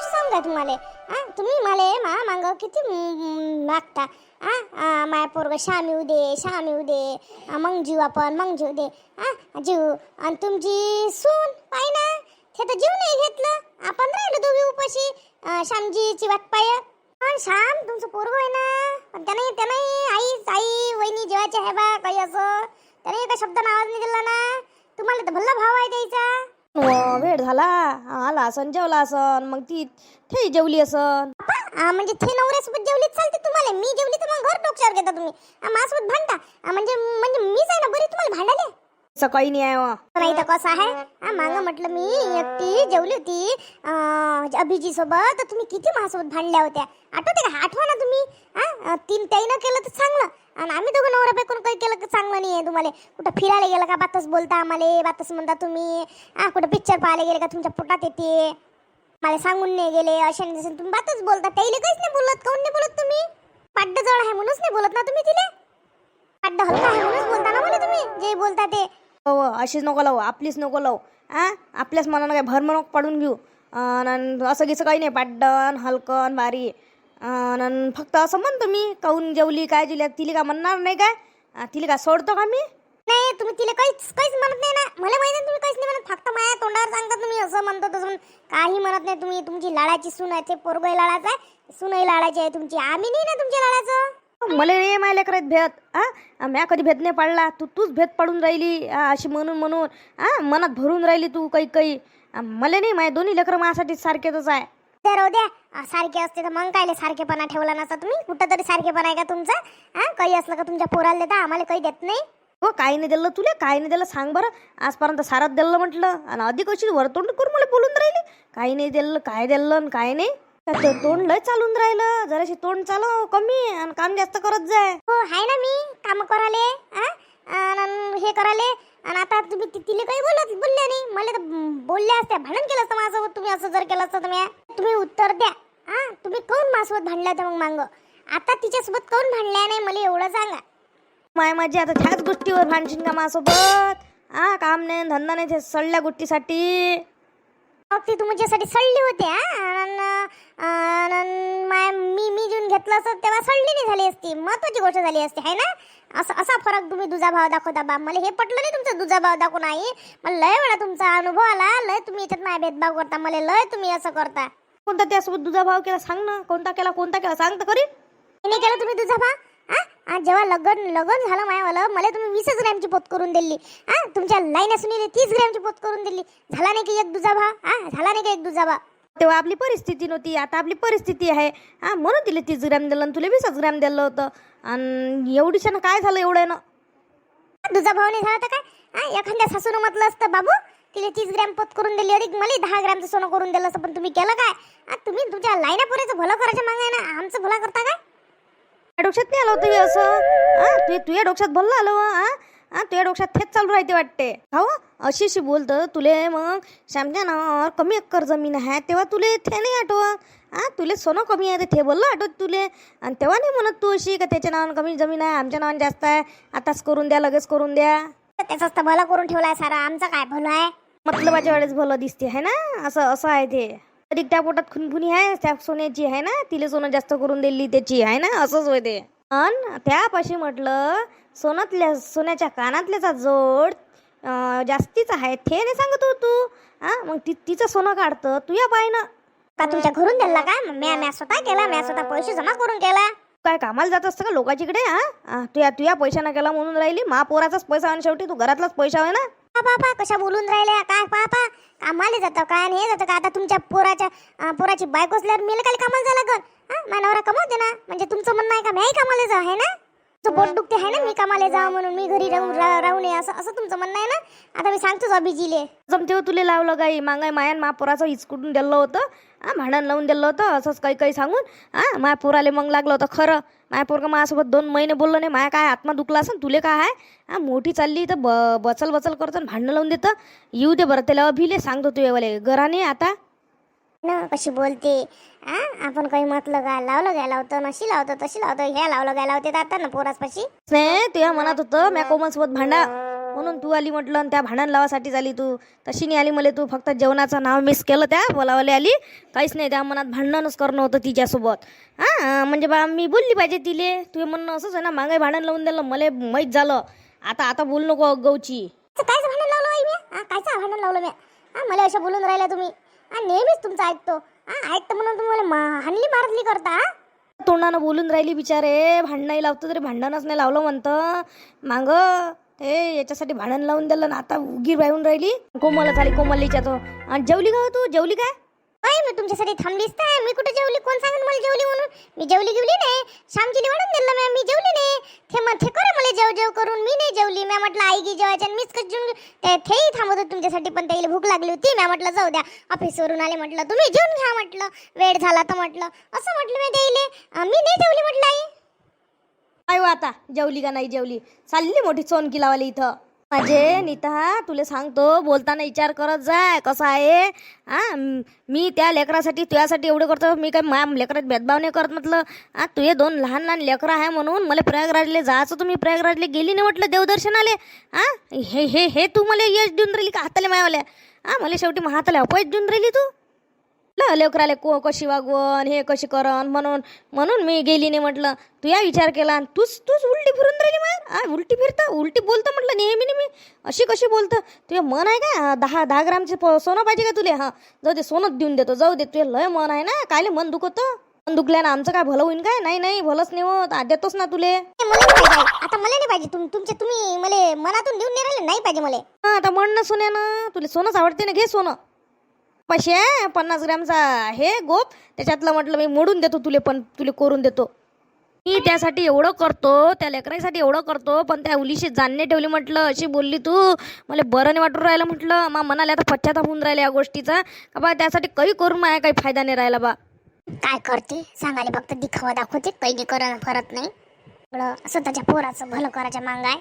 गोष्ट सांगा तुम्हाला? हां तुम्ही मला मा मांग किती मागता? हां माया पोरग श्याम येऊ दे श्याम येऊ दे मग जीव आपण मग जीव दे. हां जीव. आणि तुमची सून पाय ना ते तर जीव नाही घेतलं. आपण राहिलो दोघी उपाशी. श्यामजीची वाट पाय पण श्याम तुमचं पोरग आहे ना? पण त्याने त्याने आई आई वहिनी जेवायचे आहे बा काही असं. त्याने एका शब्द आवाज नाही दिला ना? तुम्हाला तर भल्ला भाव आहे द्यायचा. झाला? आला असन जेवला असन मग ती थे जेवली असन. म्हणजे म्हणजे ते नवऱ्यासोबत जेवली चालते तुम्हाला? मी जेवली तर मग घर डोक्यावर घेता तुम्ही. माझ्यासोबत भांडा म्हणजे म्हणजे मीच आहे ना बरी तुम्हाला सकाळी नाही हो. आहे नाही तर कसं आहे? मांग म्हटलं मी एकटी जेवली होती. अभिजी सोबत तर तुम्ही किती माझ्यासोबत भांडल्या होत्या? आठवते का? आठवा ना तुम्ही. हा तीन त्याईनं केलं तर चांगलं. आणि आम्ही दोघं नवरा बायकोनं काही केलं तर चांगलं नाही आहे तुम्हाला. कुठं फिरायला गेलं का? बातच बोलता आम्हाला. बातच म्हणता तुम्ही. हा कुठं पिक्चर पाहायला गेले का? तुमच्या पोटात येते. मला सांगून नाही गेले. अशा नाही तुम्ही बातच बोलता. त्याईले काहीच नाही बोलत. काऊन नाही बोलत तुम्ही? पाड्ड जवळ आहे म्हणूनच नाही बोलत ना तुम्ही तिले? पाड्ड हलका आहे म्हणूनच बोलता ना मला तुम्ही? जे बोलता ते. हो अशीच नको लावू आपलीच नको लावू. आ? आपल्याच मनानं काय भरमणूक पाडून घेऊ. अन असं गिसं काही नाही पाड्डन हलकन भारी अन फक्त असं म्हणतो मी काऊन जेवली काय जेवली तिला का म्हणणार नाही काय? तिला का सोडतो का मी? नाही तुम्ही तिला काहीच काहीच म्हणत नाही ना. मला माहिती नाही तुम्ही काहीच नाही म्हणत. फक्त माझ्या तोंडावर सांगता तुम्ही असं म्हणतो तसं काही म्हणत नाही तुम्ही. तुमची लाडाची सून आहे ते लाडाचं आहे. सूनही लाडाची आहे तुमची. आम्ही नाही ना तुमच्या लाडाचं. मला रे माय लेकरात भेद आ? म्या कधी भेद नाही पाडला. तू तूच भेद पाडून राहिली अशी म्हणून म्हणून. आ मनात भरून राहिली तू काही काही. मला नाही माझ्या दोन्ही लेकरं माझ्यासाठी सारखेच आहे. राहू द्या. सारखे असते तर मग कायले सारखेपणा ठेवला नसता तुम्ही? कुठं तरी सारखेपणा आहे का तुमचा? हा काही असलं का तुमच्या पोराला देता? आम्हाला काही देत नाही. हो काय नाही दिलं तुला काय नाही दिलं. सांग बरं. आजपर्यंत सारात दिलं म्हटलं. आणि अधिक अशी वरतोंड करून मला बोलून राहिली? काही नाही दिलं काय दिलं आणि काय नाही. तर ते तोंड लय चालून राहिलं. जराशी तोंड चालव कमी आणि काम जास्त करत जाय. हो आहे ना मी. काम कराले हा? अन हे कराले. आणि आता तुम्ही तिला काही बोलत बोलल्या नाही. मला तर बोलल्या असत्या. भांडण केलं असतं माझ्यासोबत तुम्ही असं जर केलं असतं तुम्ही तुम्ही उत्तर द्या. हा तुम्ही काऊन माझ्यासोबत भांडल्या होत्या मग मांग? आता तिच्यासोबत काऊन भांडल्या नाही मला एवढं सांगा. माय माझी आता ह्याच गोष्टीवर भांडशील का माझ्यासोबत? हा काम नाही धंदा नाही ते सडल्या गोष्टीसाठी. मग ती तुमच्यासाठी सडली होती मी मी घेऊन घेतलं असतं तेव्हा सडली नाही झाली असती. महत्वाची गोष्ट झाली असती है ना? असं असा फरक तुम्ही दुजा भाव दाखवता बा. मला हे पटलं नाही तुमचा दुजा भाव दाखवून आई. मला लय वेळा तुमचा अनुभव आला लय तुम्ही याच्यात माझ्या भेदभाव करता मला लय तुम्ही असं करता. कोणता त्यासोबत तुझा भाव केला सांग ना. कोणता केला कोणता केला सांग तर नाही केलं तुम्ही दुजा भाव आज जेव्हा लग्न लग्न झालं मायावालं मला तुम्ही वीसच ग्रॅमची पोत करून दिली. हा तुमच्या लाईन असून तीस ग्रॅमची पोत करून दिली. झाला नाही की एक दुजा भाव हा झाला नाही की एक दुजा भाव तेव्हा आपली परिस्थिती नव्हती आता आपली परिस्थिती आहे. हा म्हणून तिला तीस ग्रॅम दिलं आणि तुला वीसच ग्रॅम दिलं होतं. आणि एवढीशानं काय झालं एवढं ना तुझा भाव नाही झाला तर काय? हा एखाद्या सासून म्हटलं असतं बाबू तिला तीस ग्रॅम पोत करून दिली अधिक मला दहा ग्रॅमचं सोनं करून दिलं असतं पण तुम्ही केलं काय? तुम्ही तुमच्या लाईना पोरीचं भलं करायचं मागाय ना आमचं भला करता काय? डोक्यात नाही आलं होतं हे असं? तू तुझ्या डोक्यात भरलं आलं हा तुझ्या डोक्यात तेच चालू राहते वाटते. हो अशी अशी बोलतं तुले मग श्यामच्या नावावर कमी एकर जमीन आहे तेव्हा तुले ते नाही आठवत. हा तुले सोनं कमी आहे ते बोललं आठवत तुले. आणि तेव्हा नाही म्हणत तू अशी का त्याच्या नावानं कमी जमीन आहे आमच्या नावानं जास्त आहे आताच करून द्या लगेच करून द्या. त्याचाच तर भला करून ठेवलाय सारा आमचं काय भलं आहे? मतलबाच्या वेळेस भलं दिसते आहे ना? असं असं आहे ते. अधिक त्या पोटात खुनखुनी आहे त्या सोन्याची आहे ना तिले सोनं जास्त करून दिली त्याची आहे ना असंच होय ते. अन त्यापाशी म्हटलं सोनातल्या सोन्याच्या कानातल्याचा जोड जास्तीच आहे ते नाही सांगत हो तू हा मग ती तिचं सोनं काढतं तू या पाय ना का तुमच्या घरून दिला काय म्या म्या स्वतः केला म्या स्वतः पैसे जमा करून केला. काय कामाला जात असतं का लोकांच्याकडे हा हा, तुया तुया पैशानं केला म्हणून राहिली मा पोराचाच पैसा आणि शेवटी तू घरातलाच पैसा आहे ना? पा पापा कशा बोलून राहिल्या? काय पापा कामाले कामाला जातं काय आणि हे जातं का? आता तुमच्या पोराच्या पोराची बायको असल्यावर मी काही कामाला जा लागल. हा मानवरा कमवते ना? म्हणजे तुमचं म्हणणं आहे का? मी कामाला जा आहे ना? पोट दुखते आहे ना? मी कामाला जा म्हणून मी घरी राहून रा- राहू नये असं असं तुमचं म्हणणं आहे ना? आता मी सांगतोच अभिजीले जमते हो तुले लावलं काही मागाय मायान महापुराचं पोराचं हिचकुटून दिलं होतं. हा भांडण लावून दिलं होतं असंच काही काही सांगून. हा महापुराले मग लागलं होतं खरं. माया का माझ्यासोबत दोन महिने बोललं नाही. माया काय आत्मा दुखला असं तुले काय आहे हा मोठी चालली तर ब बचल बचल करतो आणि भांडणं लावून देतं. येऊ दे बरं त्याला अभिले. सांगतो तू येवाले घराने आता. ना कशी बोलते? हा आपण काही म्हटलं का? लावलं काय? लावतं नशी लावतं तशी लावतं. ह्या लावलं काय? लावते आता ना पोरासपाशी. नाही तुया मनात होतं म्या कोमलसोबत भांडा. म्हणून तू आली म्हटलं आणि त्या भांडण लावासाठी झाली तू. तशी नाही आली मला तू फक्त जेवणाचं नाव मिस केलं त्या बोलावले आली. काहीच नाही त्या मनात भांडणच करणं होतं तिच्यासोबत. हां म्हणजे बा मी बोलली पाहिजे तिले. तुझे म्हणणं असंच आहे ना मागे भांडण लावून दिलं मला माहीत झालं. आता आता बोल नको गौची. कायचं भांडण लावलं मी हा कायचं भांडण लावलं मी हा मला असं बोलून राहिल्या तुम्ही. हा नेहमीच तुमचं ऐकतो. हा ऐकतो म्हणून तुम्ही मला मा- हाणली मारली करता हा? तोंडानं बोलून राहिली बिचारे. भांडणही लावतो तरी भांडणच नाही लावलं म्हणतं. मांग हे याच्यासाठी भांडण लावून दिलं ना आता उगी राहून राहिली. कोमल झाली कोमलीच्या तो आणि जेवली का हो तू? जेवली काय? अय मी तुमच्यासाठी थांबलीच तर मी कुठे जेवली? कोण सांगेल मला जेवली म्हणून? मी जेवली गिवली नाही. श्यामजीने म्हणून दिलं मॅम मी जेवली नाही. थे मग थे करे मला जेव जेव करून. मी नाही जेवली. मॅम म्हटलं आई गी जेवायच्या आणि मीच कशी जेवून ते थेही थांबत होते तुमच्यासाठी पण त्याला भूक लागली होती. मॅम म्हटलं जाऊ द्या. ऑफिसवरून आले. म्हटलं तुम्ही जेवून घ्या. म्हटलं वेळ झाला तर. म्हटलं असं म्हटलं मी त्याईले. मी नाही जेवली. म्हटलं आई. काय आता जेवली का नाही जेवली? चालली मोठी चोनकी लावाली इथं. माझे नीता तुला सांगतो बोलताना विचार करत जाय कसं आहे? हा मी त्या लेकरासाठी तुझ्यासाठी एवढं करतो मी काय मा लेकरात भेदभाव नाही करत म्हटलं? हा तुझे दोन लहान लहान लेकरं आहे म्हणून मला प्रयागराजले जायचं तुम्ही प्रयागराजले गेली नाही म्हटलं देवदर्शनाले? हा हे हे हे तू मला यश देऊन राहिली का हाताले मायावाल्या? हा मला शेवटी मग हाताला अपयश देऊन राहिली तू? ल लेकराले को कशी वागवण हे कशी करन म्हणून म्हणून मी गेली नाही म्हटलं तू या विचार केला आणि तूच तूच उलटी फिरून राहिली मग? हा उलटी फिरतं उलटी बोलतं म्हटलं नेहमी नेहमी? अशी कशी बोलतं? तुझे मन आहे का? दहा दहा ग्रामचे सोनं पाहिजे का तुले? हां जाऊ दे सोनंच देऊन देतो जाऊ दे तुझे लय मन आहे ना? कायले मन दुखतं मन दुखल्यानं आमचं काय भलं होईन काय? नाही नाही भलंच नाही होत. आ, देतोच ना तुले? मला नाही पाहिजे आई. आता मला नाही पाहिजे. तुम तुमचे तुम्ही मला मनातून देऊन नाही राहिले नाही पाहिजे मला. हा आता म्हण ना सोन्यानं तुला सोनंच आवडते ना? घे सोनं. पाचशे पन्नास ग्रॅमचा हे गोप. त्याच्यातलं म्हटलं मी मोडून देतो तुले पण तुले करून देतो. मी त्यासाठी एवढं करतो त्या लेकरासाठी एवढं करतो पण त्या उलीशी जाणणे ठेवली म्हटलं अशी बोलली तू. मला बरं नाही वाटून राहिलं म्हटलं. मा मनाला आता पश्चाताप होऊन राहिला या गोष्टीचा. का बा त्यासाठी काही करून माझ्या काही फायदा नाही राहिला बा. काय करते? सांगायला फक्त दिखावा दाखवते. काही नाही करत नाही. असं स्वतःच्या पोराचं भलं करायच्या मांग आहे.